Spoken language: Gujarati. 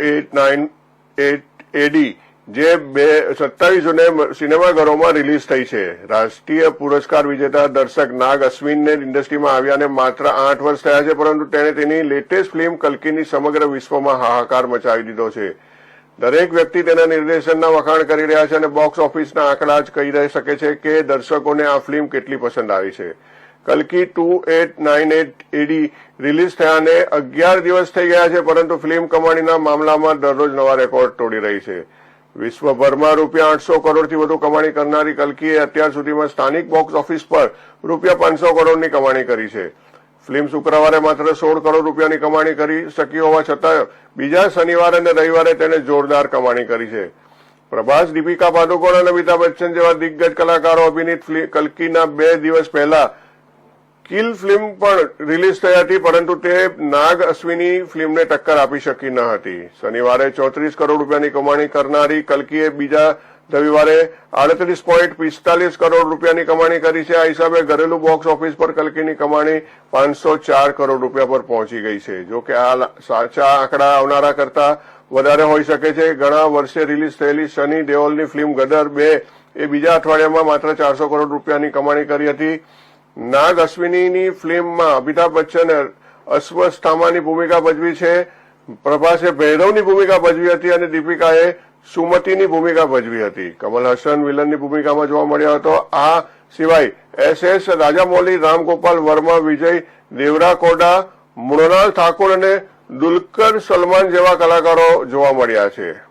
એટ નાઇન એટ એડી જે બે સત્તાવીસ જૂને સિનેમાઘરોમાં રિલીઝ થઈ છે. રાષ્ટ્રીય પુરસ્કાર વિજેતા દર્શક નાગ અશ્વિનને ઇન્ડસ્ટ્રીમાં આવ્યાને માત્ર આઠ વર્ષ થયા છે, પરંતુ તેણે તેની લેટેસ્ટ ફિલ્મ કલ્કીની સમગ્ર વિશ્વમાં હાહાકાર મચાવી દીધો છે. દરેક વ્યક્તિ તેના નિર્દેશનના વખાણ કરી રહ્યા છે અને બોક્સ ઓફિસના આંકડા જ કહી રહી શકે છે કે દર્શકોને આ ફિલ્મ કેટલી પસંદ આવી છે. કલ્કી two eight nine eight AD release થયાને અગિયાર દિવસ થઈ ગયા છે, પરંતુ ફિલ્મ કમાણીના મામલામાં દરરોજ નવા રેકોર્ડ તોડી રહી છે. વિશ્વભરમાં રૂપિયા આઠસો કરોડથી વધુ કમાણી કરનારી કલ્કીએ અત્યાર સુધીમાં સ્થાનિક બોક્સ ઓફિસ પર રૂપિયા પાંચસો કરોડની કમાણી કરી છે. ફિલ્મ શુક્રવારે માત્ર સોળ કરોડ રૂપિયાની કમાણી કરી શકી હોવા છતાં બીજા શનિવારે અને રવિવારે તેને જોરદાર કમાણી કરી છે. પ્રભાસ, દીપિકા પાદુકોણ અને અમિતાભ બચ્ચન જેવા દિગ્ગજ કલાકારો અભિનીત કલ્કીના બે દિવસ પહેલા કિલ ફિલ્મ પણ રિલીઝ થઈ હતી, પરંતુ તે નાગ અશ્વિની ફિલ્મને ટક્કર આપી શકી ન હતી. શનિવારે ચોત્રીસ કરોડ રૂપિયાની કમાણી કરનારી કલ્કીએ બીજા રવિવારે આડત્રીસ પોઈન્ટ પિસ્તાલીસ કરોડ રૂપિયાની કમાણી કરી છે. આ હિસાબે ઘરેલુ બોક્સ ઓફિસ પર કલ્કીની કમાણી પાંચસો ચાર કરોડ રૂપિયા પર પહોંચી ગઈ છે. જો કે આ સાચા આંકડા આવનારા કરતા વધારે હોઈ શકે છે. ઘણા વર્ષે રિલીઝ થયેલી સની દેઓલની ફિલ્મ ગદર બે એ બીજા અઠવાડિયામાં માત્ર ચારસો કરોડ રૂપિયાની કમાણી કરી હતી. નાગ અશ્વિનીની ફિલ્મમાં અમિતાભ બચ્ચને અશ્વસ્થામાની ભૂમિકા ભજવી છે. પ્રભાસે ભૈરવની ભૂમિકા ભજવી હતી અને દીપિકાએ સુમતીની ભૂમિકા ભજવી હતી. કમલ હસન વિલનની ભૂમિકામાં જોવા મળ્યો હતો. આ સિવાય એસ એસ રાજામૌલી, રામગોપાલ વર્મા, વિજય દેવરાકોડા, મૃણાલ ઠાકોર અને દુલકર સલમાન જેવા કલાકારો જોવા મળ્યા છે.